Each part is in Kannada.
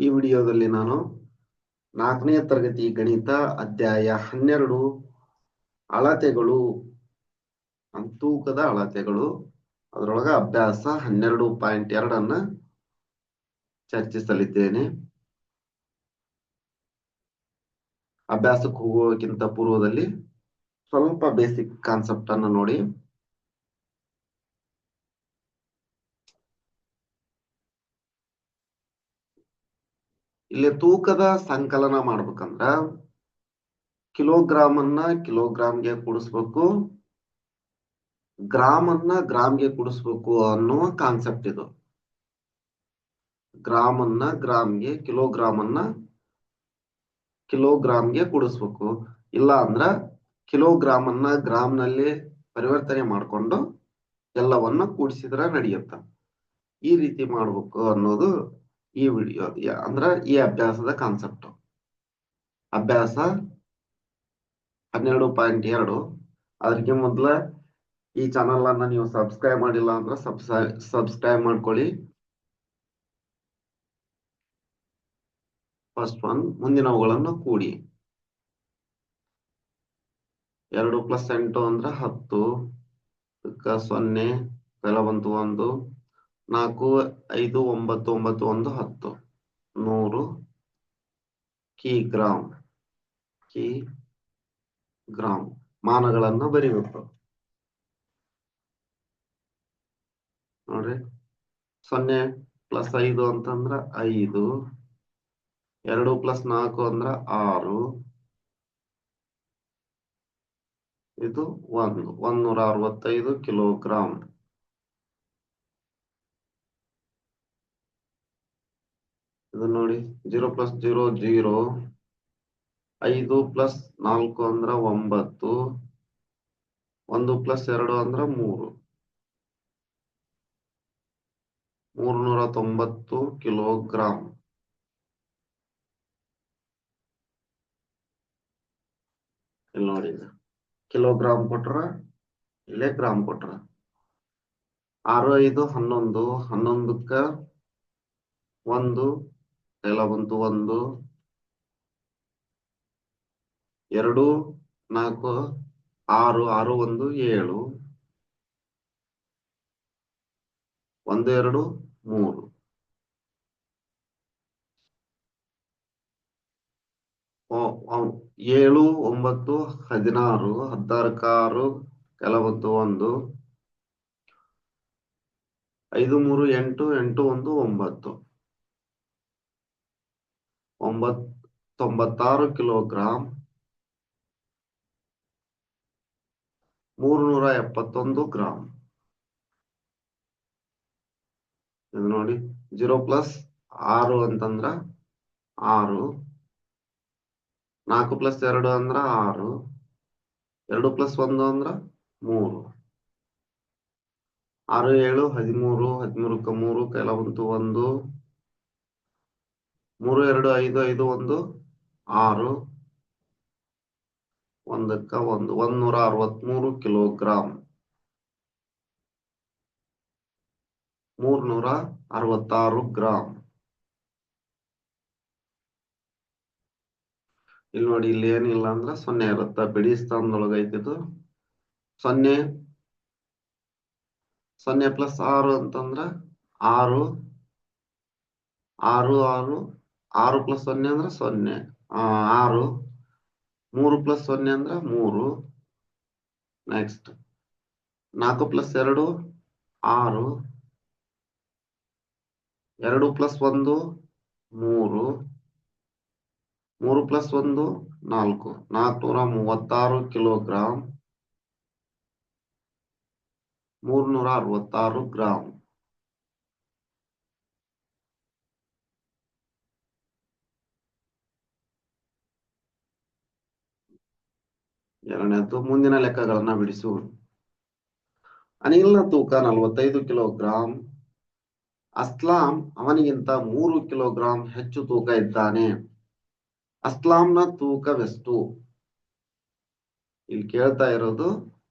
ಈ ವಿಡಿಯೋದಲ್ಲಿ ನಾನು ನಾಲ್ಕನೇ ತರಗತಿ ಗಣಿತ ಅಧ್ಯಾಯ ಹನ್ನೆರಡು ಅಳತೆಗಳು ತೂಕದ ಅಳತೆಗಳು. ಅದರೊಳಗ ಅಭ್ಯಾಸ ಹನ್ನೆರಡು ಪಾಯಿಂಟ್ ಎರಡನ್ನ ಚರ್ಚಿಸಲಿದ್ದೇನೆ. ಅಭ್ಯಾಸಕ್ಕೆ ಹೋಗುವಕ್ಕಿಂತ ಪೂರ್ವದಲ್ಲಿ ಸ್ವಲ್ಪ ಬೇಸಿಕ್ ಕಾನ್ಸೆಪ್ಟ್ ಅನ್ನು ನೋಡಿ. ಇಲ್ಲಿ ತೂಕದ ಸಂಕಲನ ಮಾಡ್ಬೇಕಂದ್ರ ಕಿಲೋಗ್ರಾಮ್ ಅನ್ನ ಕಿಲೋಗ್ರಾಮ್ಗೆ ಕೂಡಿಸ್ಬೇಕು ಗ್ರಾಮ್ ಅನ್ನ ಗ್ರಾಮ್ಗೆ ಕೂಡಿಸ್ಬೇಕು ಅನ್ನುವ ಕಾನ್ಸೆಪ್ಟ್ ಇದು. ಗ್ರಾಮ್ ಅನ್ನ ಗ್ರಾಮ್ಗೆ ಕಿಲೋಗ್ರಾಮ್ ಅನ್ನ ಕಿಲೋಗ್ರಾಮ್ಗೆ ಕೂಡಿಸ್ಬೇಕು. ಇಲ್ಲ ಅಂದ್ರ ಕಿಲೋಗ್ರಾಮ್ ಅನ್ನ ಗ್ರಾಮ್ನಲ್ಲಿ ಪರಿವರ್ತನೆ ಮಾಡ್ಕೊಂಡು ಎಲ್ಲವನ್ನ ಕೂಡಿಸಿದ್ರ ನಡೆಯುತ್ತ. ಈ ರೀತಿ ಮಾಡ್ಬೇಕು ಅನ್ನೋದು ಈ ವಿಡಿಯೋ ಅಂದ್ರ ಈ ಅಭ್ಯಾಸದ ಕಾನ್ಸೆಪ್ಟ್ ಅಭ್ಯಾಸ ಹನ್ನೆರಡು ಪಾಯಿಂಟ್ ಎರಡು. ಅದಕ್ಕೆ ಮೊದಲ ಈ ಚಾನಲ್ ಅನ್ನ ನೀವು ಸಬ್ಸ್ಕ್ರೈಬ್ ಮಾಡಿಲ್ಲ ಅಂದ್ರೆ ಸಬ್ಸ್ಕ್ರೈಬ್ ಮಾಡ್ಕೊಳ್ಳಿ. ಫಸ್ಟ್ ಒನ್ ಮುಂದಿನವುಗಳನ್ನು ಕೂಡಿ. ಎರಡು ಪ್ಲಸ್ ಎಂಟು ಅಂದ್ರೆ ಹತ್ತು. ಸೊನ್ನೆ ಬೆಲ ಬಂತು ಒಂದು. ನಾಲ್ಕು, ಐದು, ಒಂಬತ್ತು ಒಂಬತ್ತು, ಒಂದು, ಹತ್ತು. ನೂರು ಕಿ ಗ್ರಾಮ್ ಕಿ ಗ್ರಾಮ್ ಮಾನಗಳನ್ನು ಬರಿಬೇಕು. ನೋಡ್ರಿ, ಸೊನ್ನೆ ಪ್ಲಸ್ ಐದು ಅಂತಂದ್ರ ಐದು, ಎರಡು ಪ್ಲಸ್ ನಾಲ್ಕು ಅಂದ್ರ ಆರು. ಇದು ಒಂದು, ಒಂದೂರ ಅರವತ್ತೈದು ಕಿಲೋಗ್ರಾಮ್ ಇದು ನೋಡಿ. Zero plus zero zero. ಐದು ಪ್ಲಸ್ ನಾಲ್ಕು ಅಂದ್ರ ಒಂಬತ್ತು. ಒಂದು ಪ್ಲಸ್ ಎರಡು ಅಂದ್ರ ಮೂರು. ಮೂರ್ನೂರ ತೊಂಬತ್ತು ಕಿಲೋಗ್ರಾಮ್ ಇಲ್ಲಿ ನೋಡಿ. ಕಿಲೋಗ್ರಾಮ್ ಕೊಟ್ರ ಇಲ್ಲೇ ಗ್ರಾಮ್ ಕೊಟ್ರ. ಆರು ಐದು ಹನ್ನೊಂದು. ಹನ್ನೊಂದಕ್ಕ ಒಂದು. ಎಲ್ಲ ಬಂತು, ಒಂದು, ಎರಡು, ನಾಲ್ಕು, ಆರು ಆರು, ಒಂದು, ಏಳು, ಒಂದು, ಎರಡು, ಮೂರು. ಏಳು, ಒಂಬತ್ತು, ಹದಿನಾರು ಹದಿನಾರಕ್ಕ ಆರು ಕೆಲವತ್ತು, ಒಂದು, ಐದು, ಮೂರು, ಎಂಟು ಎಂಟು, ಒಂದು, ಒಂಬತ್ತು. ಒಂಬತ್ ತೊಂಬತ್ತಾರು ಕಿಲೋಗ್ರಾಂ, ಮೂರ್ನೂರ ಎಪ್ಪತ್ತೊಂದು ಗ್ರಾಂ. ಇದು ನೋಡಿ, ಜೀರೋ ಪ್ಲಸ್ ಆರು ಅಂತಂದ್ರ ಆರು, ನಾಲ್ಕು ಪ್ಲಸ್ ಎರಡು ಅಂದ್ರ ಆರು, ಎರಡು ಪ್ಲಸ್ ಒಂದು ಅಂದ್ರ ಮೂರು. ಆರು ಏಳು, ಹದಿಮೂರು, ಹದಿಮೂರಕ್ಕ ಮೂರು ಕೆಲವಂತೂ ಒಂದು ಮೂರು ಎರಡು ಐದು ಐದು ಒಂದು ಆರು ಒಂದಕ್ಕ ಒಂದು ಒಂದೂರ ಅರವತ್ಮೂರು ಕಿಲೋಗ್ರಾಮ್ ಮೂರ್ನೂರ ಅರವತ್ತಾರು ಗ್ರಾಮ್ ಇಲ್ಲಿ ನೋಡಿ ಇಲ್ಲಿ ಏನಿಲ್ಲ ಅಂದ್ರೆ ಸೊನ್ನೆ ಇರುತ್ತ. ಬಿಡಿ ಸ್ಥಾನದೊಳಗ ಐತಿದು. ಸೊನ್ನೆ ಸೊನ್ನೆ ಪ್ಲಸ್ ಆರು ಅಂತಂದ್ರ ಆರು ಆರು ಆರು ಆರು ಪ್ಲಸ್ ಸೊನ್ನೆ ಅಂದ್ರೆ ಸೊನ್ನೆ. ಆರು, ಮೂರು ಪ್ಲಸ್ ಸೊನ್ನೆ ಅಂದ್ರೆ ಮೂರು. ನೆಕ್ಸ್ಟ್ ನಾಲ್ಕು ಪ್ಲಸ್ ಎರಡು, ಆರು. ಎರಡು ಪ್ಲಸ್ ಒಂದು, ಮೂರು. ಮೂರು ಪ್ಲಸ್ ಒಂದು, ನಾಲ್ಕು. ನಾಲ್ಕುನೂರ ಮೂವತ್ತಾರು ಕಿಲೋಗ್ರಾಮ್ ಮೂರ್ನೂರ ಅರವತ್ತಾರು ಗ್ರಾಮ್ ಎರಡನೇದ್ದು ಮುಂದಿನ ಲೆಕ್ಕಗಳನ್ನ ಬಿಡಿಸು. ಅನಿಲ್ನ ತೂಕ ನಲವತ್ತೈದು ಕಿಲೋಗ್ರಾಂ. ಅಸ್ಲಾಂ ಅವನಿಗಿಂತ ಮೂರು ಕಿಲೋಗ್ರಾಂ ಹೆಚ್ಚು ತೂಕ ಇದ್ದಾನೆ. ಅಸ್ಲಾಂನ ತೂಕವೆಷ್ಟು? ಇಲ್ಲಿ ಕೇಳ್ತಾ ಇರೋದು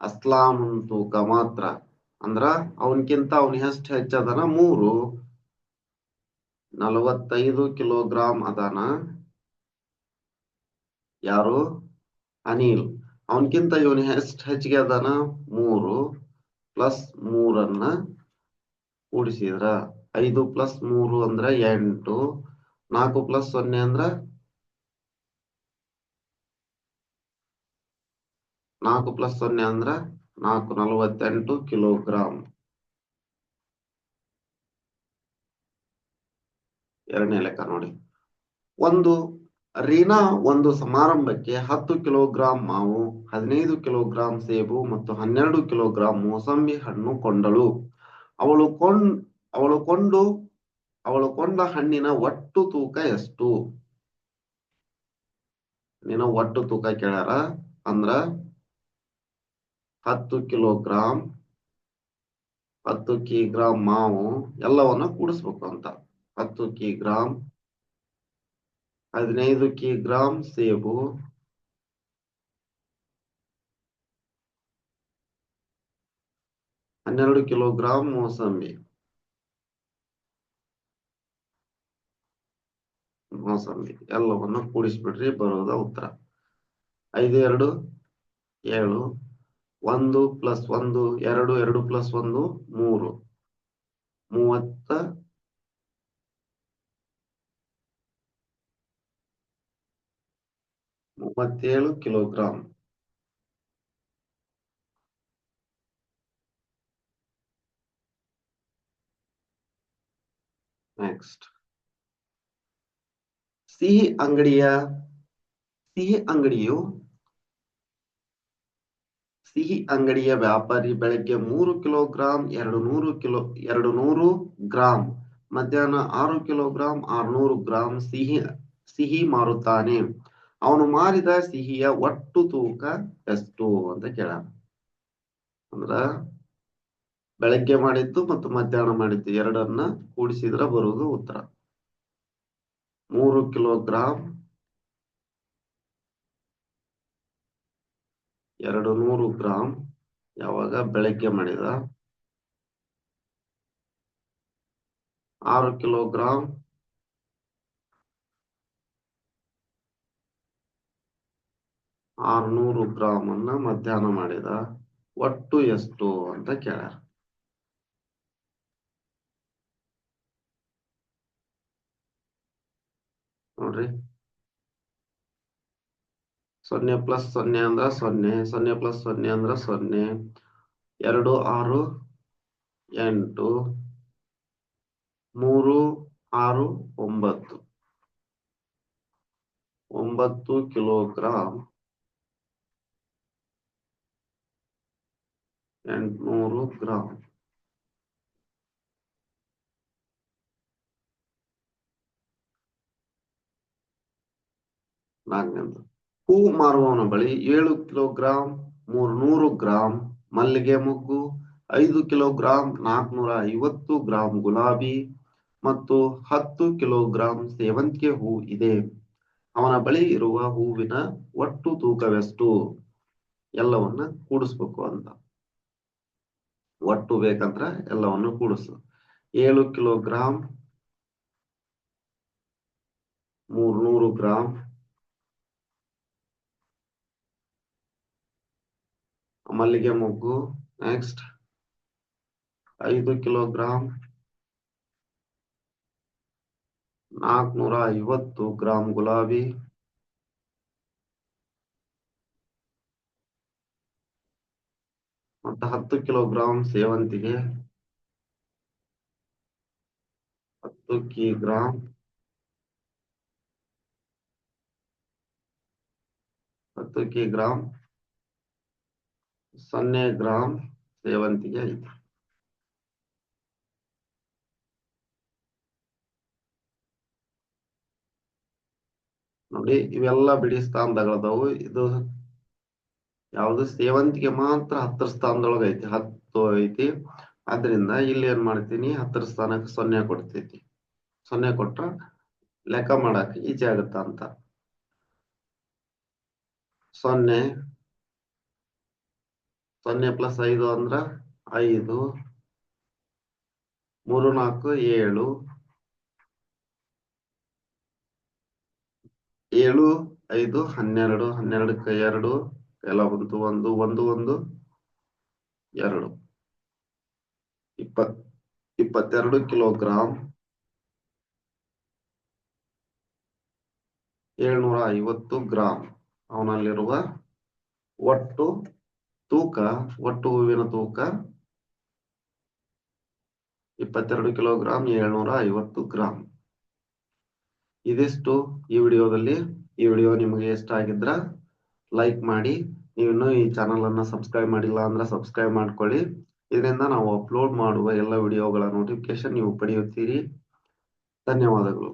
ಅಸ್ಲಾಂ ತೂಕ ಮಾತ್ರ. ಅಂದ್ರ ಅವನಿಗಿಂತ ಅವನ್ ಎಷ್ಟು ಹೆಚ್ಚದನ? ಮೂರು. ನಲವತ್ತೈದು ಕಿಲೋಗ್ರಾಂ ಅದಾನ. ಯಾರು? ಅನಿಲ್. ಅವನ್ಕಿಂತ ಇವನು ಎಷ್ಟು ಹೆಚ್ಚಿಗೆ ಅದಾನ ಮೂರು ಪ್ಲಸ್ ಮೂರನ್ನ ಕೂಡಿಸಿದ್ರ. ಐದು ಪ್ಲಸ್ ಮೂರು ಅಂದ್ರ ಎಂಟು. ನಾಲ್ಕು ಪ್ಲಸ್ ಸೊನ್ನೆ ಅಂದ್ರ ನಾಲ್ಕು ಪ್ಲಸ್ ಸೊನ್ನೆ ಅಂದ್ರ ನಾಲ್ಕು, ನಲವತ್ತೆಂಟು ಕಿಲೋಗ್ರಾಮ್ ಎರಡನೇ ಲೆಕ್ಕ ನೋಡಿ. ಒಂದು ರೀನಾ ಒಂದು ಸಮಾರಂಭಕ್ಕೆ ಹತ್ತು ಕಿಲೋಗ್ರಾಂ ಮಾವು, ಹದಿನೈದು ಕಿಲೋಗ್ರಾಂ ಸೇಬು ಮತ್ತು ಹನ್ನೆರಡು ಕಿಲೋಗ್ರಾಂ ಮೋಸಂಬಿ ಹಣ್ಣು ಕೊಂಡಳು. ಅವಳು ಕೊಂಡ್, ಅವಳು ಕೊಂಡು, ಅವಳು ಕೊಂಡ ಹಣ್ಣಿನ ಒಟ್ಟು ತೂಕ ಎಷ್ಟು? ನೀನು ಒಟ್ಟು ತೂಕ ಕೇಳ್ಯಾರ? ಅಂದ್ರ ಹತ್ತು ಕಿಲೋಗ್ರಾಂ, ಹತ್ತು ಕಿಗ್ರಾಂ ಮಾವು ಎಲ್ಲವನ್ನ ಕೂಡಿಸ್ಬೇಕು ಅಂತ. ಹತ್ತು ಕಿಗ್ರಾಂ ಹದಿನೈದು ಕಿಗ್ರಾಂ ಸೇಬು. ಹನ್ನೆರಡು ಕಿಲೋಗ್ರಾಂ ಮೋಸಂಬಿ. ಮೋಸಂಬಿ, ಎಲ್ಲವನ್ನು ಕೂಡಿಸ್ಬಿಡ್ರಿ, ಬರೋದ ಉತ್ತರ. ಐದು ಎರಡು ಏಳು, ಒಂದು ಪ್ಲಸ್ ಒಂದು, ಎರಡು ಎರಡು ಪ್ಲಸ್ ಒಂದು, ಮೂರು. ಮೂವತ್ತ ಮೂವತ್ತೇಳು ಕಿಲೋಗ್ರಾಂ. ನೆಕ್ಸ್ಟ್ ಸಿಹಿ ಅಂಗಡಿಯ, ಸಿಹಿ ಅಂಗಡಿಯು ಸಿಹಿ ಅಂಗಡಿಯ ವ್ಯಾಪಾರಿ ಬೆಳಗ್ಗೆ ಮೂರು ಕಿಲೋಗ್ರಾಂ ಎರಡು ನೂರು ಕಿಲೋ ಎರಡು ನೂರು ಗ್ರಾಂ, ಮಧ್ಯಾಹ್ನ ಆರು ಕಿಲೋಗ್ರಾಂ, ಆರ್ನೂರು ಗ್ರಾಂ ಸಿಹಿ ಸಿಹಿ ಮಾರುತ್ತಾನೆ. ಅವನು ಮಾರಿದ ಸಿಹಿಯ ಒಟ್ಟು ತೂಕ ಎಷ್ಟು ಅಂತ ಕೇಳ ಅಂದ್ರ ಬೆಳಗ್ಗೆ ಮಾಡಿದ್ದು ಮತ್ತು ಮಧ್ಯಾಹ್ನ ಮಾಡಿದ್ದು ಎರಡನ್ನ ಕೂಡಿಸಿದ್ರ ಬರುವುದು ಉತ್ತರ. ಮೂರು ಕಿಲೋಗ್ರಾಂ ಎರಡು ನೂರು ಗ್ರಾಂ ಯಾವಾಗ ಬೆಳಗ್ಗೆ ಮಾಡಿದ? ಆರು ಕಿಲೋಗ್ರಾಂ ಆರ್ನೂರು ಗ್ರಾಂ ಅನ್ನ ಮಧ್ಯಾಹ್ನ ಮಾಡಿದ. ಒಟ್ಟು ಎಷ್ಟು ಅಂತ ಕೇಳ್ಯಾರ. ನೋಡ್ರಿ. ಸೊನ್ನೆ ಪ್ಲಸ್ ಸೊನ್ನೆ ಅಂದ್ರ ಸೊನ್ನೆ ಸೊನ್ನೆ ಪ್ಲಸ್ ಸೊನ್ನೆ ಅಂದ್ರ ಸೊನ್ನೆ. ಎರಡು, ಆರು, ಎಂಟು. ಮೂರು, ಆರು, ಒಂಬತ್ತು. ಒಂಬತ್ತು ಕಿಲೋಗ್ರಾಂ ಎಂಟ್ನೂರು ಗ್ರಾಂ ಹೂ ಮಾರುವವನ ಬಳಿ ಏಳು ಕಿಲೋಗ್ರಾಂ, ಮೂರ್ನೂರು ಗ್ರಾಂ ಮಲ್ಲಿಗೆ ಮೊಗ್ಗು, ಐದು ಕಿಲೋಗ್ರಾಂ ನಾಲ್ಕನೂರ ಐವತ್ತು ಗ್ರಾಂ ಗುಲಾಬಿ ಮತ್ತು ಹತ್ತು ಕಿಲೋಗ್ರಾಂ ಸೇವಂತಿಗೆ ಹೂ ಇದೆ. ಅವನ ಬಳಿ ಇರುವ ಹೂವಿನ ಒಟ್ಟು ತೂಕವೆಷ್ಟು? ಎಲ್ಲವನ್ನ ಕೂಡಿಸ್ಬೇಕು ಅಂತ. ಒಟ್ಟು ಬೇಕಂದ್ರ ಎಲ್ಲವನ್ನು ಕೂಡಿಸು. ಏಳು ಕಿಲೋಗ್ರಾಂ, ಮೂರ್ನೂರು ಗ್ರಾಂ, ಮಲ್ಲಿಗೆ ಮೊಗ್ಗು ನೆಕ್ಸ್ಟ್ ಐದು ಕಿಲೋಗ್ರಾಂ, ನಾಲ್ಕನೂರ ಐವತ್ತು ಗ್ರಾಂ ಗುಲಾಬಿ. ಮತ್ತು ಹತ್ತು ಕಿಲೋಗ್ರಾಂ ಸೇವಂತಿಗೆ, ಹತ್ತು ಕಿಗ್ರಾಂ ಹತ್ತು ಕಿಗ್ರಾಂ ಸೊನ್ನೆ ಗ್ರಾಂ ಸೇವಂತಿಗೆ ಐತಿ. ನೋಡಿ ಇವೆಲ್ಲ ಬಿಡಿ ಸ್ಥಾನದಗಳದಾವು. ಇದು ಯಾವ್ದು ಸೇವಂತಿಗೆ ಮಾತ್ರ ಹತ್ತರ ಸ್ಥಾನದೊಳಗ ಐತಿ, ಹತ್ತು ಐತಿ. ಆದ್ರಿಂದ ಇಲ್ಲಿ ಏನ್ ಮಾಡ್ತೀನಿ, ಹತ್ತರ ಸ್ಥಾನಕ್ಕೆ ಸೊನ್ನೆ ಕೊಡ್ತೈತಿ. ಸೊನ್ನೆ ಕೊಟ್ರ ಲೆಕ್ಕ ಮಾಡಕ್ ಈಜಿ ಆಗತ್ತ ಅಂತ. ಸೊನ್ನೆ ಸೊನ್ನೆ ಪ್ಲಸ್ ಐದು ಅಂದ್ರ ಐದು. ಮೂರು ನಾಲ್ಕು ಏಳು. ಏಳು, ಐದು, ಹನ್ನೆರಡು, ಹನ್ನೆರಡಕ್ಕೆ ಎರಡು. ಎಲ್ಲ ಒಂದು ಒಂದು ಒಂದು ಒಂದು, ಎರಡು. ಇಪ್ಪತ್, ಇಪ್ಪತ್ತೆರಡು ಕಿಲೋಗ್ರಾಮ್ ಏಳ್ನೂರ ಐವತ್ತು ಗ್ರಾಂ. ಅವನಲ್ಲಿರುವ ಒಟ್ಟು ತೂಕ, ಒಟ್ಟು ಹೂವಿನ ತೂಕ ಇಪ್ಪತ್ತೆರಡು ಕಿಲೋಗ್ರಾಮ್ ಏಳ್ನೂರ ಐವತ್ತು ಗ್ರಾಂ. ಇದಿಷ್ಟು ಈ ವಿಡಿಯೋದಲ್ಲಿ. ಈ ವಿಡಿಯೋ ನಿಮಗೆ ಇಷ್ಟ ಆಗಿದ್ರ ಲೈಕ್ ಮಾಡಿ ನೀವಿನ್ನೂ ಈ ಚಾನಲ್ ಅನ್ನ ಸಬ್ಸ್ಕ್ರೈಬ್ ಮಾಡಿಲ್ಲ ಅಂದ್ರೆ ಸಬ್ಸ್ಕ್ರೈಬ್ ಮಾಡ್ಕೊಳ್ಳಿ. ಇದರಿಂದ ನಾವು ಅಪ್ಲೋಡ್ ಮಾಡುವ ಎಲ್ಲ ವಿಡಿಯೋಗಳ ನೋಟಿಫಿಕೇಶನ್ ನೀವು ಪಡೆಯುತ್ತೀರಿ. ಧನ್ಯವಾದಗಳು.